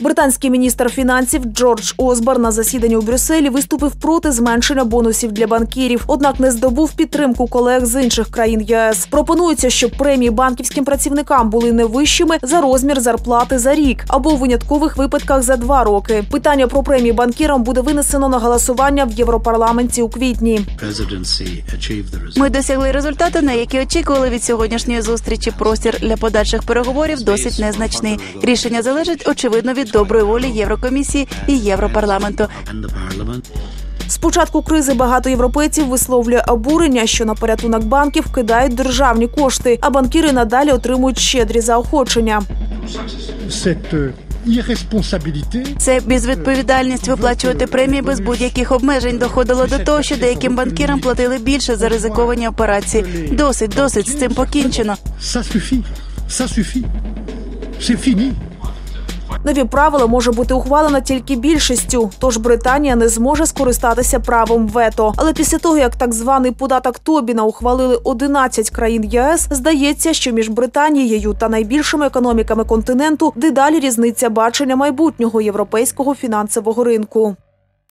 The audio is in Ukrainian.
Британський міністр фінансів Джордж Осбор на засіданні у Брюсселі виступив проти зменшення бонусів для банкірів, однак не здобув підтримку колег з інших країн ЄС. Пропонується, щоб премії банківським працівникам були не вищими за розмір зарплати за рік або у виняткових випадках за два роки. Питання про премії банкірам буде винесено на голосування в Європарламенті у квітні. Ми досягли результату, на який очікували від сьогоднішньої зустрічі. Простір для подальших переговорів досить незначний. Рішення залежить очевидно від доброї волі Єврокомісії і Європарламенту. З кризи багато європейців висловлює обурення, що на порятунок банків кидають державні кошти, а банкіри надалі отримують щедрі заохочення. Це безвідповідальність виплачувати премії без будь-яких обмежень доходило до того, що деяким банкірам платили більше за ризиковані операції. Досить, досить з цим покінчено. ça suffit Нові правила може бути ухвалено тільки більшістю, тож Британія не зможе скористатися правом вето. Але після того, як так званий податок Тобіна ухвалили 11 країн ЄС, здається, що між Британією та найбільшими економіками континенту дедалі різниця бачення майбутнього європейського фінансового ринку.